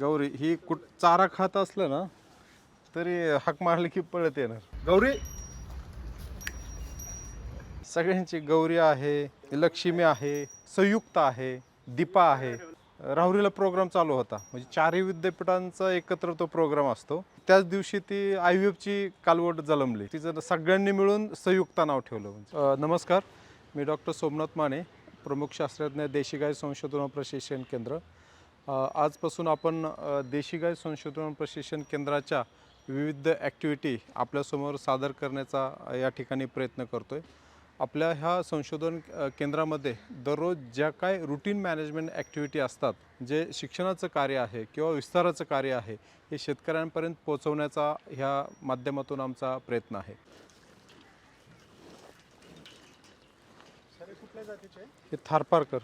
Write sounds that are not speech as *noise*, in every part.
गौरी ही कुठ चारा खात असलं ना तरी हाक मारली की पळत येणार. गौरी! सगळ्यांची गौरी आहे लक्ष्मी आहे संयुक्त आहे दीपा आहे. राहुरीला प्रोग्राम चालू होता. म्हणजे चारही विद्यापीठांचा एकत्र तो प्रोग्राम असतो. त्याच दिवशी ती आय ची कालवट जलमली. तिचं सगळ्यांनी मिळून संयुक्ता नाव ठेवलं. म्हणजे नमस्कार. मी डॉक्टर सोमनाथ माने प्रमुख शास्त्रज्ञ देशी गाय संशोधन प्रशिक्षण केंद्र. आजपासून आपण देशी गाय संशोधन प्रशिक्षण केंद्राच्या विविध ॲक्टिव्हिटी आपल्यासमोर सादर करण्याचा या ठिकाणी प्रयत्न करतो आहे आपल्या ह्या संशोधन केंद्रामध्ये दररोज ज्या काय रुटीन मॅनेजमेंट ॲक्टिव्हिटी असतात जे शिक्षणाचं कार्य आहे किंवा विस्ताराचं कार्य आहे हे शेतकऱ्यांपर्यंत पोहोचवण्याचा ह्या माध्यमातून आमचा प्रयत्न आहे. हे थारपारकर.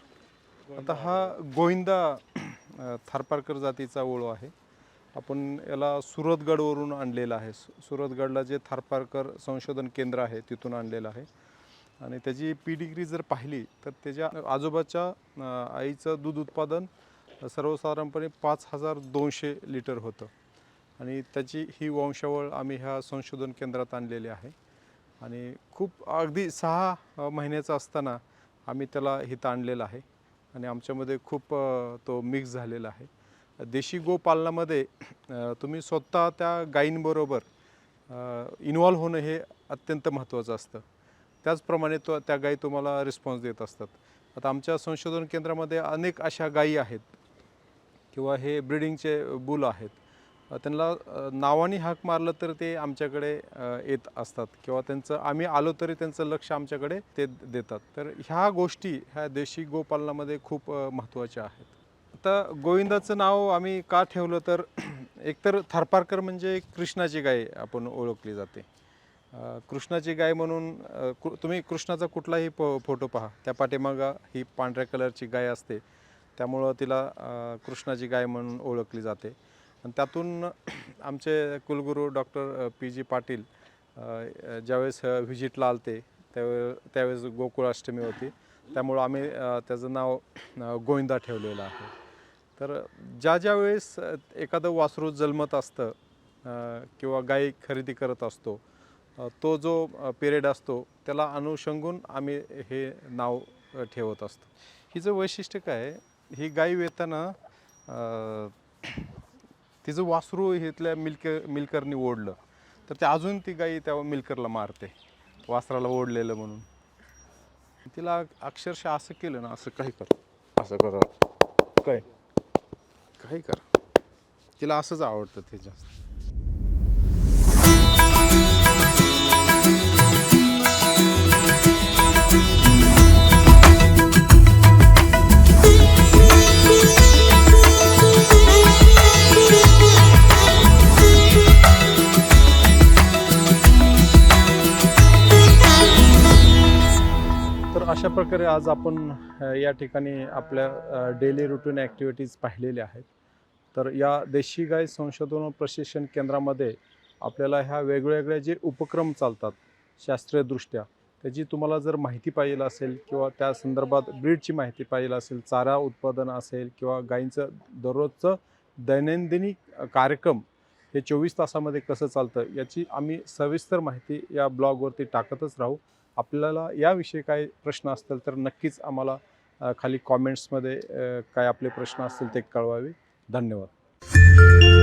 आता हा गोविंदा थारपारकर जातीचा ओळू आहे. आपण याला सुरतगडवरून आणलेला आहे. सुरतगडला जे थारपारकर संशोधन केंद्र आहे तिथून आणलेलं आहे. आणि त्याची पी डिग्री जर पाहिली तर त्याच्या आजोबाच्या आईचं दूध उत्पादन सर्वसाधारणपणे पाच हजार दोनशे लिटर होतं. आणि त्याची ही वंशावळ आम्ही ह्या संशोधन केंद्रात आणलेली आहे. आणि खूप अगदी सहा महिन्याचा असताना आम्ही त्याला हिथं आणलेलं आहे. आणि आमच्यामध्ये खूप तो मिक्स झालेला आहे. देशी गोपालनामध्ये तुम्ही स्वतः त्या गायींबरोबर इन्वॉल्व्ह होणं हे अत्यंत महत्त्वाचं असतं. त्याचप्रमाणे तो त्या गायी तुम्हाला रिस्पॉन्स देत असतात. आता आमच्या संशोधन केंद्रामध्ये अनेक अशा गायी आहेत किंवा हे ब्रिडिंगचे बुल आहेत. त्यांना नावाने हाक मारलं तर ते आमच्याकडे येत असतात किंवा त्यांचं आम्ही आलो तरी त्यांचं लक्ष आमच्याकडे ते देतात. तर ह्या गोष्टी ह्या देशी गोपालनामध्ये खूप महत्त्वाच्या आहेत. आता गोविंदाचं नाव आम्ही का ठेवलं तर *clears throat* एकतर थारपारकर म्हणजे कृष्णाची गाय आपण ओळखली जाते. कृष्णाची गाय म्हणून कृ- तुम्ही कृष्णाचा कुठलाही प फोटो पहा. त्या पाठीमागं ही पांढऱ्या कलरची गाय असते. त्यामुळं तिला कृष्णाची गाय म्हणून ओळखली जाते. आणि त्यातून आमचे कुलगुरू डॉक्टर पी जी पाटील ज्यावेळेस व्हिजिटला आलते त्यावेळे त्यावेळेस गोकुळाष्टमी होती. त्यामुळं आम्ही त्याचं नाव गोविंदा ठेवलेलं आहे. तर ज्या ज्या वेळेस एखादं वासरू जन्मत असतं किंवा गाई खरेदी करत असतो तो जो पिरियड असतो त्याला अनुषंगून आम्ही हे नाव ठेवत असतो. हिचं वैशिष्ट्य काय ही गाई वेताना तिचं वासरू इथल्या मिल्क मिल्करनी ओढलं. तर ते अजून ती गाई त्या मिल्करला मारते वासराला ओढलेलं म्हणून. तिला अक्षरशः असं केलं ना असं काही कर. असं कर. काय? काही कर. तिला असंच आवडतं ते जास्त. अशा प्रकारे आज आपण या ठिकाणी आपल्या डेली रुटीन ॲक्टिव्हिटीज पाहिलेल्या आहेत. तर या देशी गाय संशोधन व प्रशिक्षण केंद्रामध्ये आपल्याला ह्या वेगवेगळ्या जे उपक्रम चालतात शास्त्रीयदृष्ट्या त्याची तुम्हाला जर माहिती पाहिजे असेल किंवा त्या संदर्भात ब्रीडची माहिती पाहिजे असेल चारा उत्पादन असेल किंवा गायींचं दररोजचं दैनंदिनी कार्यक्रम हे चोवीस तासामध्ये कसं चालतं याची आम्ही सविस्तर माहिती या ब्लॉगवरती टाकतच राहू. आपल्याला याविषयी काही प्रश्न असतील तर नक्कीच आम्हाला खाली कॉमेंट्समध्ये काय आपले प्रश्न असतील ते कळवावे. धन्यवाद.